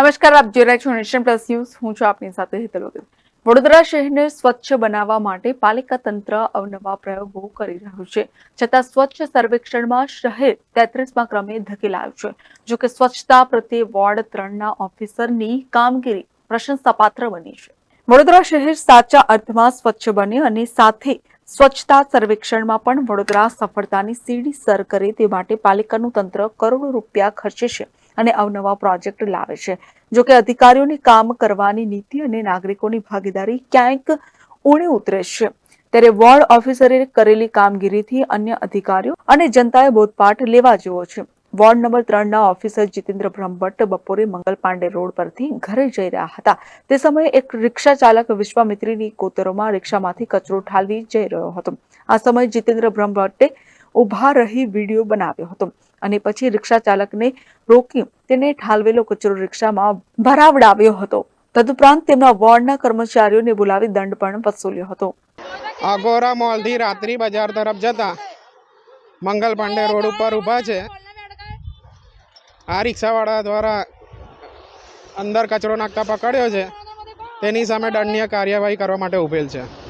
નમસ્કાર, આપ જોઈ રહ્યા છો નેશન પ્લસ ન્યૂઝ. હું છું આપની સાથે હેતલ વગેરે વડોદરા શહેરને સ્વચ્છ બનાવવા માટે પાલિકા તંત્ર અવનવા પ્રયોગો કરી રહ્યું છે. છતાં સ્વચ્છ સર્વેક્ષણમાં શહેર તેત્રીસમાં ક્રમે ધકેલાયું છે. જો કે સ્વચ્છતા પ્રત્યે વોર્ડ ત્રણના ઓફિસરની કામગીરી પ્રશંસાપાત્ર બની છે. વડોદરા શહેર સાચા અર્થમાં સ્વચ્છ બને અને સાથે સ્વચ્છતા સર્વેક્ષણમાં પણ વડોદરા સફળતાની સીડી સર કરે તે માટે પાલિકાનું તંત્ર કરોડો રૂપિયા ખર્ચે છે. અને અવનવા પ્રોજેક્ટ લાવે છે. જોકે અધિકારીઓની કામ કરવાની નીતિ અને નાગરિકોની ભાગીદારી ક્યાંક ઊણી ઉતરે છે. ત્યારે વોર્ડ ઓફિસરે કરેલી કામગીરીથી અન્ય અધિકારીઓ અને જનતાએ બોધપાઠ લેવા જેવો છે. વોર્ડ નંબર ત્રણના ઓફિસર જીતેન્દ્ર બ્રહ્મભટ્ટ બપોરે મંગલ પાંડે રોડ પરથી ઘરે જઈ રહ્યા હતા. તે સમયે એક રિક્ષા ચાલક વિશ્વામિત્રીની કોતરોમાં રિક્ષામાંથી કચરો ઠાલવી જઈ રહ્યો હતો. આ સમયે જીતેન્દ્ર બ્રહ્મભટ્ટે ઊભા રહી વીડિયો બનાવ્યો હતો. અને પછી રિક્ષા ચાલકને રોકી તેને ઠાલવેલો કચરો રિક્ષામાં ભરાવડાવ્યો હતો. તદુપરાંત તેમના વોર્ડના કર્મચારીઓને બોલાવી દંડ પણ વસૂલ્યો હતો. અગોરા મોલથી રાત્રિ બજાર તરફ જતા મંગલ પાંડે રોડ ઉપર ઊભા છે. આ રિક્ષાવાળા દ્વારા અંદર કચરો નાખતા પકડ્યો છે. તેની સામે દંડનીય કાર્યવાહી કરવા માટે ઉભેલ છે.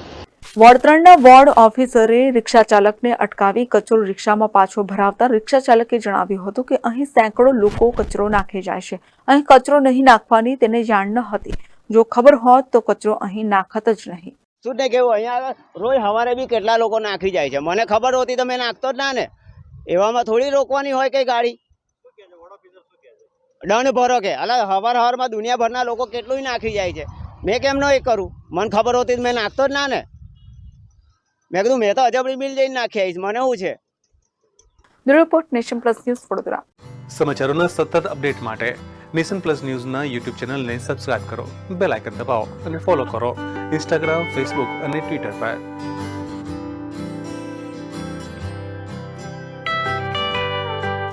વોર્ડ ત્રણના વોર્ડ ઓફિસરે રિક્ષા ચાલકને અટકાવી કચરો રિક્ષામાં પાછો ભરાવતા રિક્ષા ચાલકે જણાવ્યું હતું કે અહીં સેંકડો લોકો કચરો નાખી જાય છે. અહીં કચરો નહીં નાખવાની તેને જાણ ન હતી. જો ખબર હોત તો કચરો અહીં નાખત જ નહીં. શું ને કેવું? અહીંયા રોજ સવારે બી કેટલા લોકો નાખી જાય છે. મને ખબર હોતી તો મેં નાખતો જ ના ને. એવામાં થોડી રોકવાની હોય કઈ ગાડી? ડન ભરો કે. અલા, હવાર હવારમાં દુનિયાભરના લોકો કેટલું નાખી જાય છે. મેં કેમ ન એ કરું? મને ખબર હોતી મેં નાખતો જ ના ને. મેં કીધું મેં તો અજબડી બિલ જઈને નાખી આવીશ. મને શું છે. Bureau report nation plus news Vadodara. સમાચારોના સતત અપડેટ માટે નેશન પ્લસ ન્યૂઝના યુટ્યુબ ચેનલને સબસ્ક્રાઇબ કરો બેલ આઇકન દબાવો અને ફોલો કરો. ઇન્સ્ટાગ્રામ ફેસબુક અને ટ્વિટર પર.